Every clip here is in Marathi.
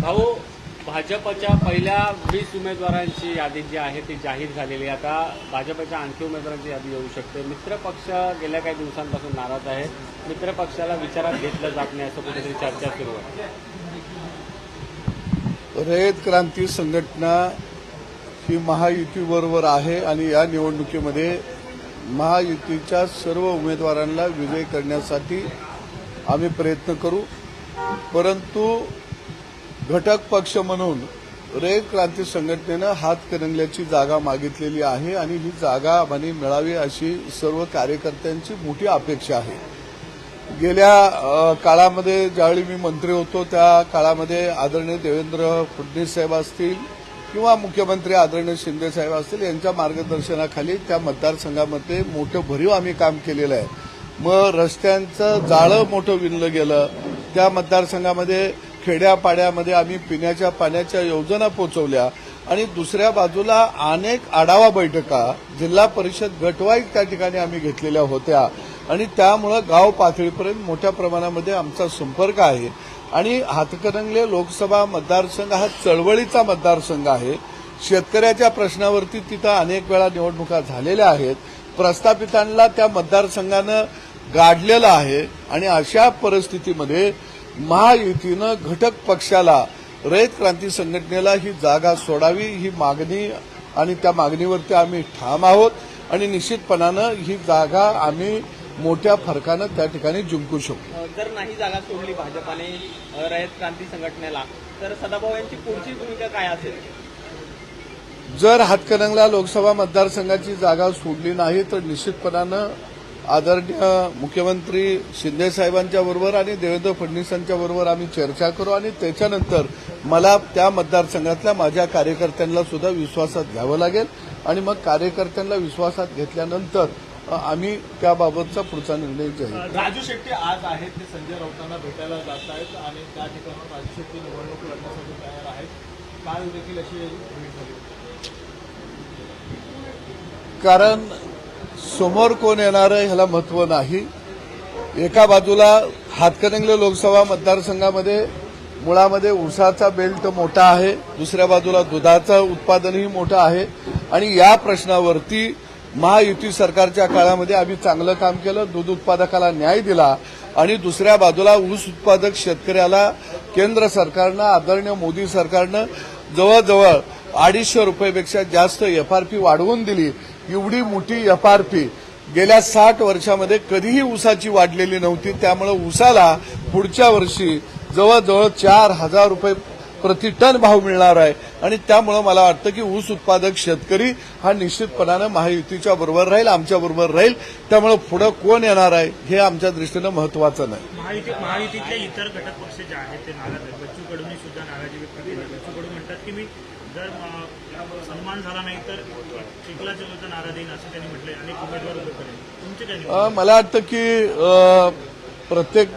भाऊ भाजपच्या पहिल्या वीस उमेदवारांची यादी जी आहे ती जाहीर झालेली आता भाजपच्या आणखी उमेदवारांची यादी येऊ शकते. मित्र पक्ष गेल्या काही दिवसांपासून नाराज आहे मित्र पक्षाला विचारात घेतलं जात नाही असं कुठेतरी चर्चा सुरू आहे. रयत क्रांती संघटना ही महायुतीबरोबर आहे आणि या निवडणुकीमध्ये महायुतीच्या सर्व उमेदवारांना विजय करण्यासाठी आम्ही प्रयत्न करू. परंतु घटक पक्ष म्हणून रयत क्रांती संघटनेनं हातकणंगल्याची जागा मागितलेली आहे आणि ही जागा आम्हाला मिळावी अशी सर्व कार्यकर्त्यांची मोठी अपेक्षा आहे. गेल्या काळामध्ये ज्यावेळी मी मंत्री होतो त्या काळामध्ये आदरणीय देवेंद्र फडणवीस साहेब असतील किंवा मुख्यमंत्री आदरणीय शिंदे साहेब असतील यांच्या मार्गदर्शनाखाली त्या मतदारसंघामध्ये मोठं भरीव आम्ही काम केलेलं आहे. मग रस्त्यांचं जाळं मोठं विणलं गेलं त्या मतदारसंघामध्ये खेड्यापाड्यामध्ये आम्ही पिण्याच्या पाण्याच्या योजना पोचवल्या आणि दुसऱ्या बाजूला अनेक आढावा बैठका जिल्हा परिषद गटवाईज त्या ठिकाणी आम्ही घेतलेल्या होत्या. आणि त्यामुळं गाव पातळीपर्यंत मोठ्या प्रमाणामध्ये आमचा संपर्क आहे. आणि हातकणंगले लोकसभा मतदारसंघ हा चळवळीचा मतदारसंघ आहे. शेतकऱ्याच्या प्रश्नावरती तिथं अनेक वेळा निवडणुका झालेल्या आहेत. प्रस्थापितांना त्या मतदारसंघानं गाडलेलं आहे. आणि अशा परिस्थितीमध्ये महायुतीनं घटक पक्षाला रयत क्रांती संघटनेला ही जागा सोडावी ही मागणी आणि त्या मागणीवरती आम्ही ठाम आहोत आणि निश्चितपणानं ही जागा आम्ही मोठ्या फरकानं त्या ठिकाणी जिंकू शकतो जर नाही जागा सोडली भाजपाने रयत क्रांती संघटनेला तर सदाभाऊ यांची पुढची भूमिका काय असेल? जर हातकणंगला लोकसभा मतदारसंघाची जागा सोडली नाही तर निश्चितपणानं आदरणीय मुख्यमंत्री शिंदे साहेबांच्या बरोबर आणि देवेंद्र फडणवीसांच्या बरोबर आम्ही चर्चा करू आणि त्याच्यानंतर मला त्या मतदारसंघातल्या माझ्या कार्यकर्त्यांना सुद्धा विश्वासात घ्यावं लागेल आणि मग कार्यकर्त्यांना विश्वासात घेतल्यानंतर आम्ही त्याबाबतचा पुढचा निर्णय जाहीर राजू शेट्टी आज आहेत ते संजय राऊतांना भेटायला जात आहेत आणि त्या ठिकाणी राजू शेट्टी निवडणूक लढण्यासाठी तयार आहेत. काल देखील अशी भेट झाली. कारण समोर कोण येणार आहे ह्याला महत्त्व नाही. एका बाजूला हातकणंगले लोकसभा मतदारसंघामध्ये मुळामध्ये ऊसाचा बेल्ट मोठा आहे दुसऱ्या बाजूला दुधाचं उत्पादनही मोठं आहे आणि या प्रश्नावरती महायुती सरकारच्या काळामध्ये आम्ही चांगलं काम केलं दूध उत्पादकाला न्याय दिला आणि दुसऱ्या बाजूला ऊस उत्पादक शेतकऱ्याला केंद्र सरकारनं आदरणीय मोदी सरकारनं जवळजवळ अडीचशे रुपयेपेक्षा जास्त एफआरपी वाढवून दिली. एवढी मोठी एफआरपी गेल्या साठ वर्षामध्ये कधीही ऊसाची वाढलेली नव्हती. त्यामुळे ऊसाला पुढच्या वर्षी जवळजवळ चार हजार रुपये प्रति टन भाव मिळणार आहे. आणि त्यामुळं मला वाटतं की ऊस उत्पादक शेतकरी हा निश्चितपणानं महायुतीच्या बरोबर राहील आमच्या बरोबर राहील. त्यामुळं पुढं कोण येणार आहे हे आमच्या दृष्टीनं महत्वाचं नाही. महायुतीतले इतर घटक पक्ष जे आहेत ते नाराज आहेत. बच्चू सुद्धा नाराजी व्यक्त केली बच्चू कडू म्हणतात की मी जर सन्मान झाला नाही तर चिखलाच्या विरुद्ध नाराज येईन असं त्यांनी म्हटलंय अनेक उमेदवार उभे करेल तुमचे काय मला वाटतं की प्रत्येक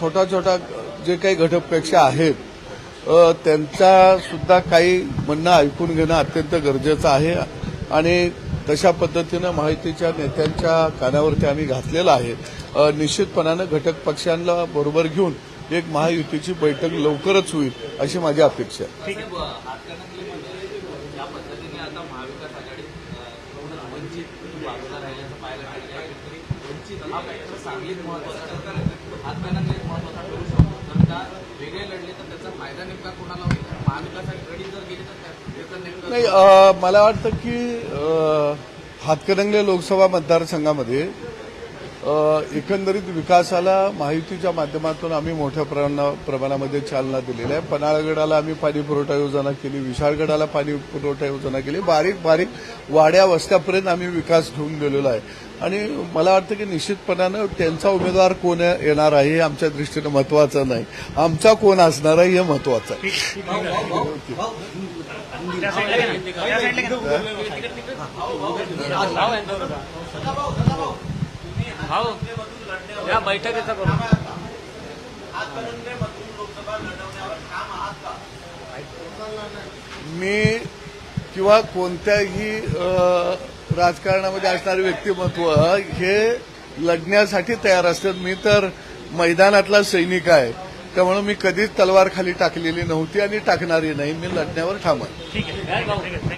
छोटा छोटा जे काही घटक पक्ष आहेत त्यांचा सुद्धा काही म्हणणं ऐकून घेणं अत्यंत गरजेचं आहे आणि तशा पद्धतीनं माहितीच्या नेत्यांच्या कानावरती आम्ही घातलेलं आहे. निश्चितपणानं घटक पक्षांना बरोबर घेऊन एक महायुतीची बैठक लवकरच होईल अशी माझी अपेक्षा आहे. पद्धतीने आता महाविकास आघाडी वंचित बाजूला राहिल्याचं पाहायला मिळालं आहे. तरी वंचित हा फॅक्टर सांगलीत महत्त्वाचा हातमानाने एक महत्त्वाचा ठरू शकतो. तर त्या वेगळे लढले तर त्याचा फायदा नेमका कोणाला होईल? महाविकास आघाडी जर गेली तर त्याचा नेमका नाही मला वाटतं की हातकणंगले लोकसभा मतदारसंघामध्ये एकंदरीत विकासाला माहितीच्या माध्यमातून आम्ही मोठ्या प्रमाणा- प्रमाणामध्ये चालना दिलेली आहे पन्हाळगडाला आम्ही पाणी पुरवठा योजना केली विशाळगडाला पाणी पुरवठा योजना केली. बारीक बारीक वाड्या वस्त्यापर्यंत आम्ही विकास घेऊन गेलेलो आहे. आणि मला वाटतं की निश्चितपणानं त्यांचा उमेदवार कोण येणार आहे हे आमच्या दृष्टीनं महत्वाचं नाही. आमचा कोण असणार आहे हे महत्वाचं आहे. भाऊ या बैठकीचा करू मी किंवा कोणत्याही राजकारणामध्ये असणारे व्यक्तिमत्व हे लढण्यासाठी तयार असतात. मी तर मैदानातला सैनिक आहे. त्यामुळे मी कधीच तलवार खाली टाकलेली नव्हती आणि टाकणारी नाही. मी लढण्यावर ठाम आहे.